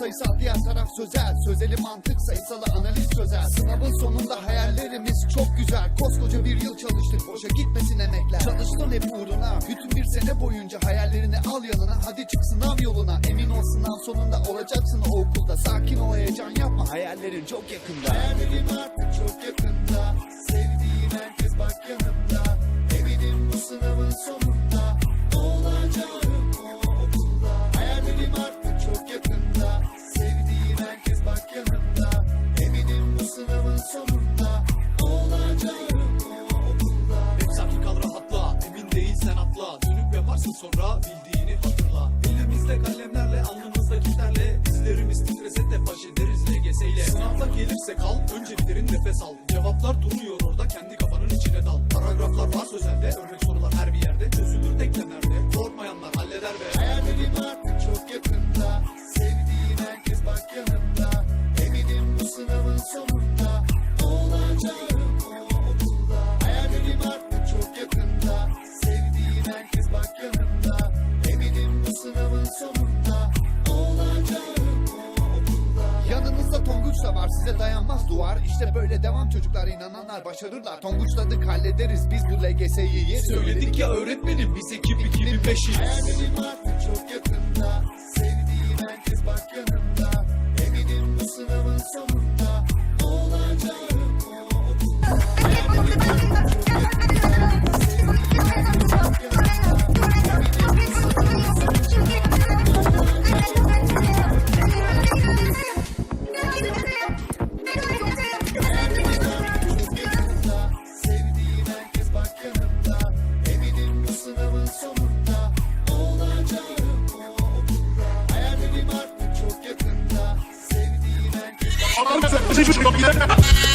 sayısal diğer taraf sözel. Sözeli mantık sayısalı analiz çözer. Sınavın sonunda hayallerimiz çok güzel. Koskoca bir yıl çalıştık boşa gitmesin emekler. Çalıştın hep uğruna. Bütün bir sene boyunca Hayallerini al yanına. Hadi çık sınav yoluna. Emin ol sınav sonunda olacaksın okulda. Sakin ol heyecan yapma. Hayallerin çok yakında. Hayallerim artık çok yakında Sonra bildiğini hatırla. Elimizde kalemlerle alnımızda kitlerle Dizlerimiz titrese de baş ederiz LGS ile. Sınavda gelirse kal önce derin nefes al. Cevaplar duruyor orada kendi Da var size dayanmaz duvar. İşte böyle devam çocuklar inananlar başarırlar. Tonguçladık hallederiz biz bu LGS'yi yeriz Söyledik ya öğretmenim biz ekip 2005'iz Hayallerim artık çok yakında Allah'ım sen.